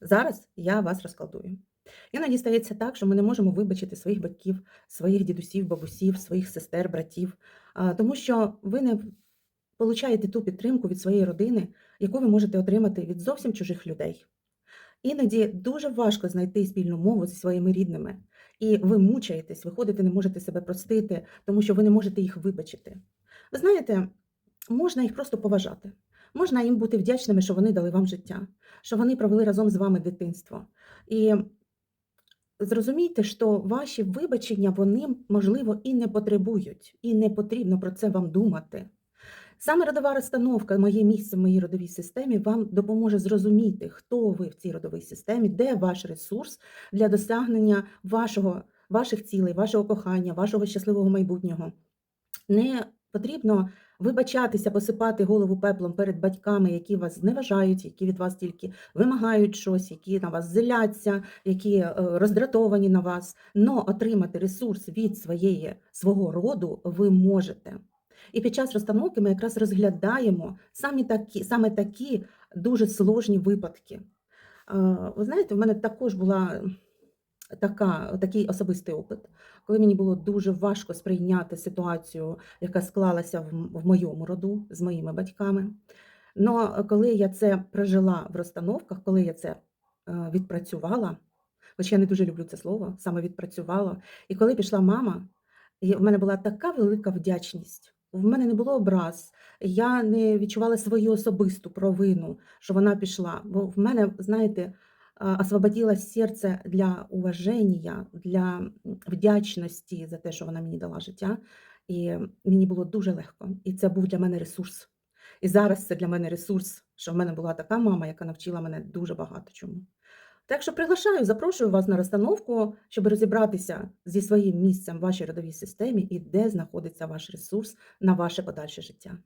Зараз я вас розкладую. Іноді стається так, що ми не можемо вибачити своїх батьків, своїх дідусів, бабусів, своїх сестер, братів, тому що ви не получаєте ту підтримку від своєї родини, яку ви можете отримати від зовсім чужих людей. Іноді дуже важко знайти спільну мову зі своїми рідними, і ви мучаєтесь, виходите, не можете себе простити, тому що ви не можете їх вибачити. Ви знаєте, можна їх просто поважати. Можна їм бути вдячними, що вони дали вам життя, що вони провели разом з вами дитинство. І зрозумійте, що ваші вибачення вони, можливо, і не потребують, і не потрібно про це вам думати. Саме родова розстановка, моє місце в моїй родовій системі, вам допоможе зрозуміти, хто ви в цій родовій системі, де ваш ресурс для досягнення вашого, ваших цілей, вашого кохання, вашого щасливого майбутнього. Не потрібно вибачатися, посипати голову пеплом перед батьками, які вас зневажають, які від вас тільки вимагають щось, які на вас зляться, які е, роздратовані на вас. Но отримати ресурс від своєї свого роду ви можете. І під час розстановки ми якраз розглядаємо самі такі, саме такі дуже сложні випадки. Е, Ви знаєте, в мене також була така, такий особистий опит, коли мені було дуже важко сприйняти ситуацію, яка склалася в, в моєму роду з моїми батьками. Но коли я це прожила в розстановках, коли я це е, відпрацювала, хоч я не дуже люблю це слово, саме відпрацювала, і коли пішла мама, в мене була така велика вдячність. В мене не було образ, я не відчувала свою особисту провину, що вона пішла. Бо в мене, знаєте, освободилось серце для уваження, для вдячності за те, що вона мені дала життя. І мені було дуже легко. І це був для мене ресурс. І зараз це для мене ресурс, що в мене була така мама, яка навчила мене дуже багато чому. Так що приглашаю, запрошую вас на розстановку, щоб розібратися зі своїм місцем в вашій родовій системі і де знаходиться ваш ресурс на ваше подальше життя.